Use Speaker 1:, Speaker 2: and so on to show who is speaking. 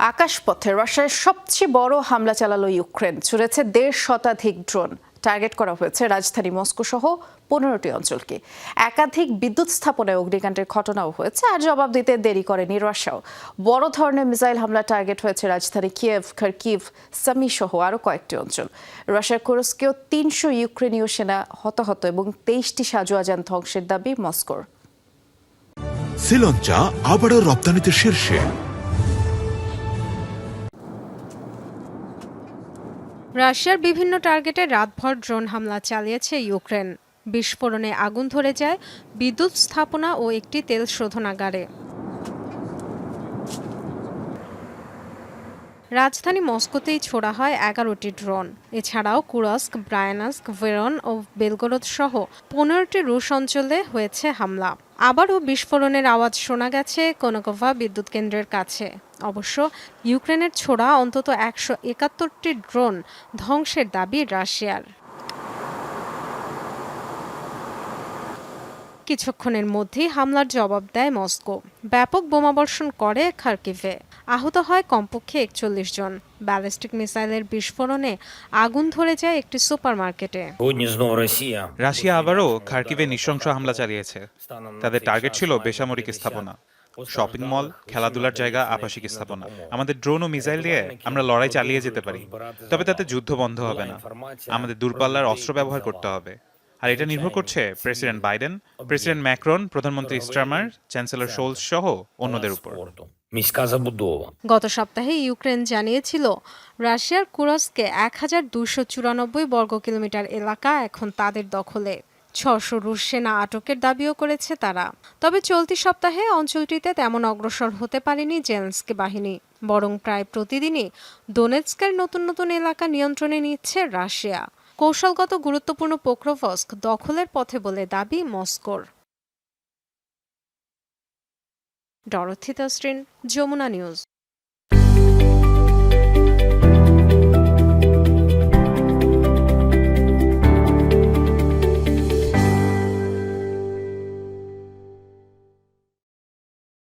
Speaker 1: আকাশপথে রাশিয়ার সবচেয়ে বড় হামলা চালালো ইউক্রেন। ছুড়েছে দেড় শতাধিক ড্রোন। টার্গেট করা হয়েছে রাজধানী মস্কো সহ পনেরোটি অঞ্চলকে। একাধিক বিদ্যুৎ স্থাপনায় অগ্নিকাণ্ডের ঘটনাও হয়েছে, আর জবাব দিতে দেরি করেনি রাশিয়াও। বড় ধরনের মিসাইল হামলা টার্গেট হয়েছে রাজধানী কিয়েভ, খার্কিভ, সামি সহ আরও কয়েকটি অঞ্চল। রাশিয়ার কুরস্কেও তিনশো ইউক্রেনীয় সেনা হতাহত এবং তেইশটি সাজোয়াজান ধ্বংসের দাবি মস্কোর।
Speaker 2: শ্রীলঙ্কা আবারও রপ্তানিতে শীর্ষে।
Speaker 3: রাশিয়ার বিভিন্ন টার্গেটে রাতভর ড্রোন হামলা চালিয়েছে ইউক্রেন। বিস্ফোরণে আগুন ধরে যায় বিদ্যুৎ স্থাপনা ও একটি তেল শোধনাগারে। রাজধানী মস্কোতেই ছোড়া হয় এগারোটি ড্রোন। এছাড়াও কুরস্ক, ব্রায়ানস্ক, ভেরন ও বেলগরদ সহ পনেরোটি রুশ অঞ্চলে হয়েছে হামলা। আবারও বিস্ফোরণের আওয়াজ শোনা গেছে কোনকোভা বিদ্যুৎ কেন্দ্রের কাছে। অবশ্য ইউক্রেনের ছোড়া অন্তত একশো একাত্তরটি ড্রোন ধ্বংসের দাবি রাশিয়ার। কিছুক্ষণের মধ্যেই হামলার জবাব দেয় মস্কো। ব্যাপক বোমাবর্ষণ করে খার্কিভে। আহত হয় কমপক্ষে একচল্লিশ জন। ব্যালিস্টিক মিসাইলের বিস্ফোরণে আগুন ধরে যায় একটি সুপারমার্কেটে।
Speaker 4: রাশিয়া আবারও খার্কিভে নৃশংস হামলা চালিয়েছে। তাদের টার্গেট ছিল বেসামরিক স্থাপনা। শপিং মল খেলাধুলার জায়গা আবাসিক স্থাপনা। আমাদের ড্রোন ও মিসাইল দিয়ে আমরা লড়াই চালিয়ে যেতে পারি। তবে তাতে যুদ্ধ বন্ধ হবে না। আমাদের দূরপাল্লার অস্ত্র ব্যবহার করতে হবে। আর এটা নির্ভর করছে প্রেসিডেন্ট বাইডেন প্রেসিডেন্ট ম্যাক্রন প্রধানমন্ত্রী স্ট্রামার চ্যান্সেলর শোলস সহ অন্যদের উপর।
Speaker 3: গত সপ্তাহে ইউক্রেন জানিয়েছিল রাশিয়ার কুরস্কে এক বর্গ কিলোমিটার এলাকা এখন তাদের দখলে। ছশো রুশ সেনা আটকের দাবিও করেছে তারা। তবে চলতি সপ্তাহে অঞ্চলটিতে তেমন অগ্রসর হতে পারেনি জেলেন্সকি বাহিনী। বরং প্রায় প্রতিদিনই দোনেৎস্কের নতুন নতুন এলাকা নিয়ন্ত্রণে নিচ্ছে রাশিয়া। কৌশলগত গুরুত্বপূর্ণ পোক্রোভস্ক দখলের পথে বলে দাবি মস্কোর। Dorothy Tasrin Jamuna news.